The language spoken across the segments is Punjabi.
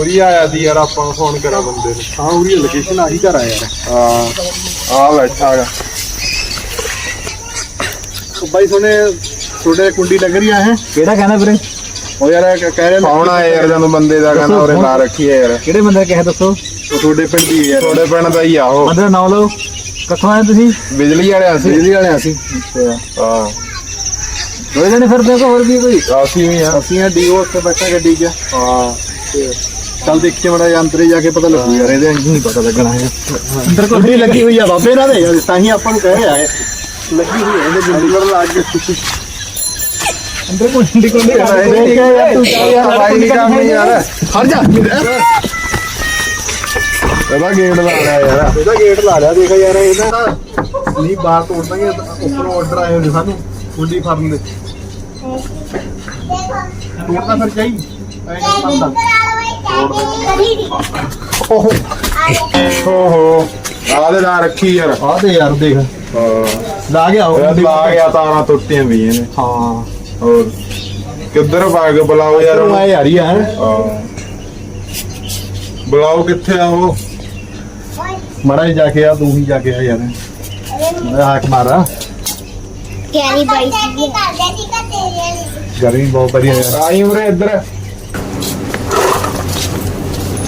ਉਰੀ ਆਇਆ ਦੀ ਯਾਰ ਆਪਾਂ ਨੂੰ ਫੋਨ ਕਰਾ ਬੰਦੇ ਨੂੰ। ਹਾਂ ਉਹਦੀ ਲੋਕੇਸ਼ਨ ਆਹੀ ਘਰ ਆ ਯਾਰ। ਹਾਂ ਆ ਬੈਠਾ ਗਾ ਉਹ ਬਾਈ ਸੋਨੇ ਤੁਹਾਡੇ ਕੁੰਡੀ ਲੱਗ ਰਹੀ ਆ ਹੈ ਕਿਹੜਾ ਕਹਿੰਦਾ ਵੀਰੇ? ਉਹ ਯਾਰ ਇਹ ਕਹਿ ਰਹੇ ਕੌਣ ਆ ਯਾਰ ਜਦੋਂ ਬੰਦੇ ਦਾ ਕਹਿੰਦਾ ਉਰੇ ਲਾ ਰੱਖੀ ਹੈ ਯਾਰ। ਕਿਹੜੇ ਬੰਦੇ ਕਹੇ ਦੱਸੋ? ਉਹ ਤੁਹਾਡੇ ਪਿੰਡ ਦੀ ਯਾਰ। ਤੁਹਾਡੇ ਪਿੰਡ ਦਾ ਹੀ ਆ ਉਹ। ਬੰਦੇ ਦਾ ਨਾਮ ਲਓ। ਕਿੱਥੋਂ ਆਏ ਤੁਸੀਂ? ਬਿਜਲੀ ਵਾਲੇ ਅਸੀਂ ਬਿਜਲੀ ਵਾਲੇ ਅਸੀਂ ਹਾਂ। ਦੋ ਜਣੇ ਫਿਰਦੇ ਹੋ ਹੋਰ ਵੀ ਕੋਈ? ਅਸੀਂ ਵੀ ਆ। ਅਸੀਂ ਆ ਡੀਓ ਉੱਤੇ ਬੈਠਾ ਗੱਡੀ 'ਚ। ਹਾਂ। ਚੱਲ ਦੇਖ ਕੇ ਮੜਾ ਅੰਦਰੇ ਜਾ ਕੇ ਪਤਾ ਲੱਗੂ ਯਾਰ ਇਹਦੇ ਅੰਦਰ ਨਹੀਂ ਪਤਾ ਲੱਗਣਾ ਹੈ ਅੰਦਰ ਕੋਈ ਲੱਗੀ ਹੋਈ ਆ ਬਾਬੇ ਨਾਲ ਦੇ। ਤਾਂ ਹੀ ਆਪਾਂ ਨੂੰ ਕਹਿ ਰਿਹਾ ਹੈ ਲੱਗੀ ਹੋਈ ਹੈ ਇਹਦੇ ਜੰਗਲ ਲਾ ਕੇ ਅੰਦਰ ਕੋਈ ਹਿੰਦੀ ਕੋਈ ਨਹੀਂ। ਯਾਰ ਤੂੰ ਯਾਰ ਭਾਈ ਨਹੀਂ ਕੰਮ ਯਾਰ। ਹਟ ਜਾ। ਇਹਦਾ ਗੇਟ ਲਾ ਲਿਆ ਯਾਰ। ਇਹਦਾ ਗੇਟ ਲਾ ਲਿਆ ਦੇਖ ਯਾਰ ਇਹਦਾ ਨਹੀਂ ਬਾਹਰ ਤੋੜ ਦਾਂਗੇ ਉੱਪਰੋਂ ਆਰਡਰ ਆਏ ਹੋਏ ਸਾਨੂੰ ਕੁੰਡੀ ਫੜਨ ਦੇ। ਤੋੜਨਾ ਫਿਰ ਚਾਹੀ ਐਂ ਕਰ। ਬੰਦਾ ਓਹੋ। ਆ ਦੇ ਲਾ ਰੱਖੀ ਯਾਰ। ਆ ਦੇ ਯਾਰ ਦੇਖ। ਹਾਂ। ਲਾ ਗਿਆ ਇਹ ਲਾ ਗਿਆ ਤਾਰਾਂ ਟੁੱਟੀਆਂ ਵੀ ਇਹਨੇ ਹਾਂ। ਹੋਰ। ਕਿੱਧਰ ਭਾਗ ਬੁਲਾਓ ਯਾਰ ਉਹਨੂੰ। ਆ ਯਾਰ ਹੀ ਆ ਹਾਂ। ਬੁਲਾਓ ਕਿੱਥੇ ਆ ਉਹ? ਮੜਾ ਹੀ ਜਾ ਕੇ ਆ ਤੂੰ ਹੀ ਜਾ ਕੇ ਆ ਯਾਰ। ਮੈਂ ਹਾਕ ਮਾਰਾ। ਕੈਰੀ ਬਾਈ ਗਰਮੀ ਬਹੁਤ ਵਧੀਆ ਯਾਰ ਆਈ ਉਰੇ ਇੱਧਰ ਬਾਰੇ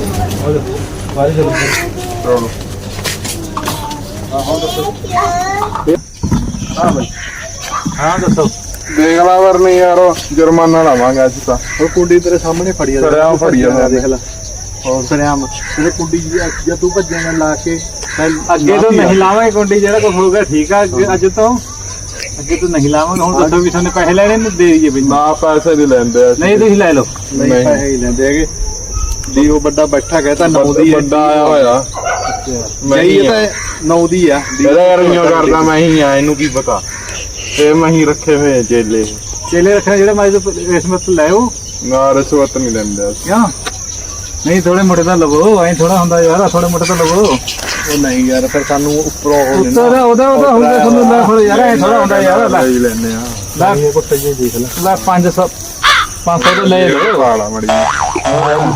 ਚਲੋ ਹਾਂ ਦੱਸੋ। ਦੇਖ ਲਾ ਵਰਨੀ ਯਾਰ ਉਹ ਜੁਰਮਾਨਾ ਲਾਵਾਂਗੇ ਅੱਜ ਤਾਂ। ਉਹ ਕੁੰਡੀ ਤੇਰੇ ਸਾਹਮਣੇ ਫੜੀ ਆ ਸਰਿਆਮ ਫੜੀ ਆ ਦੇਖ ਲੈ ਹੋਰ? ਸਰਿਆਮ ਤੇਰੇ ਕੁੰਡੀ ਜੀ ਜਦ ਤੂੰ ਭੱਜੇਗਾ ਲਾ ਕੇ ਅੱਗੇ ਤੋਂ। ਨਹੀਂ ਲਾਵਾਂਗੇ ਕੁੰਡੀ ਜਿਹੜਾ ਕੁਝ ਹੋਊਗਾ ਠੀਕ ਆ ਅੱਜ ਤੋਂ। ਅੱਗੇ ਤੋਂ ਨਹੀਂ ਲਾਵਾਂਗੇ। ਹੁਣ ਦੱਸੋ ਵੀ ਤੁਹਾਨੂੰ ਪੈਸੇ ਲੈਣੇ ਨੇ ਦੇ ਦਈਏ ਬਈ ਨਾ ਪੈਸੇ ਨਹੀਂ ਲੈਂਦੇ। ਨਹੀਂ ਤੁਸੀਂ ਲੈ ਲਓ। ਨਹੀਂ। ਪੈਸੇ ਹੀ ਲੈਂਦੇ ਹੈਗੇ। ਦੀ ਉਹ ਵੱਡਾ ਬੈਠਾ ਕਹਿੰਦਾ ਨੌ ਦੀ ਹੈ। ਵੱਡਾ ਆਇਆ ਹੋਇਆ। ਮੈਂ ਹੀ ਇਹ। ਤਾਂ ਨੌ ਦੀ ਆ। ਦੀ- ਇਹਦਾ ਯਾਰ ਇੰਨਾ ਕਰਦਾ ਮੈਂ ਹੀ ਆ ਇਹਨੂੰ ਕੀ ਪਤਾ। ਇਹ ਮੈਂ ਹੀ ਰੱਖੇ ਹੋਏ ਚੇਲੇ। ਚੇਲੇ ਰੱਖਣਾ ਜਿਹੜਾ ਤੋਂ ਰਿਸ਼ਵਤ ਲੈਓ ਨਾ ਰਸਵਤ ਨਹੀਂ ਲੈਂਦੇ। ਕਿਉਂ? ਨਹੀਂ ਥੋੜੇ ਮੋਟੇ ਤਾਂ ਲਵੋ ਐਂ ਥੋੜਾ ਹੁੰਦਾ ਯਾਰ ਥੋੜੇ ਮੋਟੇ ਤਾਂ ਲਵੋ। ਉਹ ਨਹੀਂ ਯਾਰ ਫਿਰ ਸਾਨੂੰ ਉੱਪਰੋਂ ਉਹ ਉੱਤੋਂ ਦਾ ਉਹਦਾ ਉਹਦਾ ਹੁੰਦਾ ਤੁਹਾਨੂੰ ਲੈ ਥੋੜਾ ਯਾਰ ਐਂ ਥੋੜਾ ਹੁੰਦਾ ਯਾਰ ਲੈ। ਲੈ ਹੀ। ਲੈਨੇ ਆ ਲੈ ਇਹ ਕੁੱਤੇ ਜੀ ਦੇਖ ਲੈ। ਲੈ 500 500 ਤੋਂ ਲੈ ਲਓ। ਵਾਲਾ ਮੜੀ।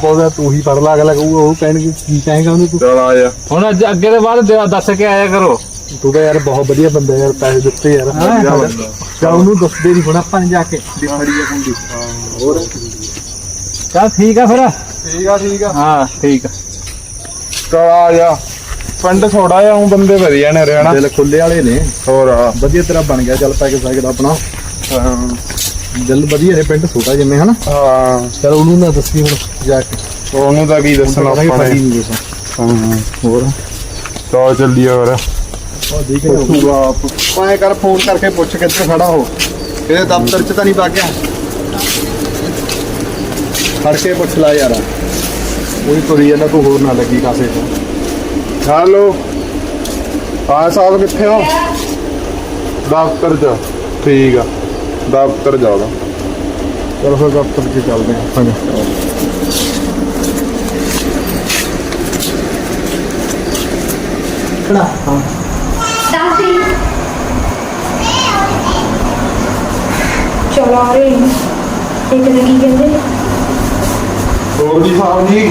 ਬੋਲਦਾ ਤੂੰ ਹੀ ਪੜ ਲਾ ਅਗਲਾ ਕਹੂਗਾ ਉਹ ਕਹਿਣਗੇ ਕੀ ਕਹੇਗਾ ਉਹਨੂੰ ਤੂੰ? ਚਲ ਆ ਜਾ ਹੁਣ ਅੱਜ ਅੱਗੇ ਦੇ ਬਾਅਦ ਦੇ- ਦੱਸ ਕੇ ਆਇਆ ਕਰੋ। ਤੂੰ ਤਾਂ ਯਾਰ ਬਹੁਤ ਵਧੀਆ ਬੰਦਾ ਯਾਰ ਪੈਸੇ ਦਿੱਤੇ ਯਾਰ। ਵਧੀਆ ਬੰਦਾ। ਜਾ ਉਹਨੂੰ ਦੱਸਦੇ ਨਹੀਂ ਹੁਣ ਆਪਾਂ ਨੇ ਜਾ ਕੇ। ਦੀ ਫੜੀ ਆ ਕੁੰਡੀ ਹੋਰ। ਚੱਲ ਠੀਕ ਆ ਫਿਰ। ਠੀਕ ਆ ਠੀਕ ਆ। ਹਾਂ ਠੀਕ ਆ। ਚਲ ਆ ਜਾ। ਪਿੰਡ ਥੋੜਾ ਜਿਹਾ ਉਹ ਬੰਦੇ ਵਧੀਆ ਨੇ ਰਹਿਣਾ। ਦਿਲ ਖੁੱਲੇ ਵਾਲੇ ਨੇ। ਹੋਰ ਆ। ਵਧੀਆ ਤੇਰਾ ਬਣ ਗਿਆ ਚੱਲ ਪੈਕੇ ਸਾਈਕਲ ਆਪਣਾ। ਹਾਂ। ਦਿਲ ਵਧੀਆ ਨੇ ਪਿੰਡ ਛੋਟਾ ਜਿਵੇਂ ਹਨਾ? ਹਾਂ। ਚਲ ਉਹਨੂੰ ਨਾ ਦੱਸੀ ਹੁਣ ਜਾ ਕੇ। ਉਹਨੂੰ ਤਾਂ ਕੀ ਦੱਸਣਾ ਆਪਾਂ ਨੇ। ਹਾਂ ਹੋਰ? ਚਲ ਚੱਲੀਏ ਹੋਰ ਉਹ ਦੇਖ ਪਾਏ ਕਰ ਫੋਨ ਕਰਕੇ ਪੁੱਛ ਕਿੱਥੇ ਖੜਾ ਹੋ। ਇਹਦੇ ਦਫ਼ਤਰ 'ਚ ਤਾਂ ਨਹੀਂ ਵਗ ਗਿਆ। ਫੜ ਕੇ ਪੁੱਛ ਲਾ ਯਾਰ। ਉਹੀ ਤੁਰੀ ਜਾਂਦਾ ਤੂੰ ਹੋਰ ਨਾ ਲੱਗੀ ਕਾਸੇ ਤੋਂ। ਹੈਲੋ। ਹਾਂ ਸਾਹਿਬ ਕਿੱਥੇ ਹੋ? ਦਫ਼ਤਰ ਚ। ਠੀਕ ਆ। ਦਫ਼ਤਰ ਜਾਓਗਾ ਚਲੋ ਫਿਰ ਦਫ਼ਤਰ 'ਚ ਚੱਲਦੇ ਹਾਂ। ਆਪਾਂ ਦਾਸੀ ਚਲੋ ਆ ਰਹੇ। ਨੇ। ਇੱਕ ਨੇ ਕੀ ਕਹਿੰਦੇ? ਹੋਰ ਜੀ ਸਾਹਿਬ ਜੀ?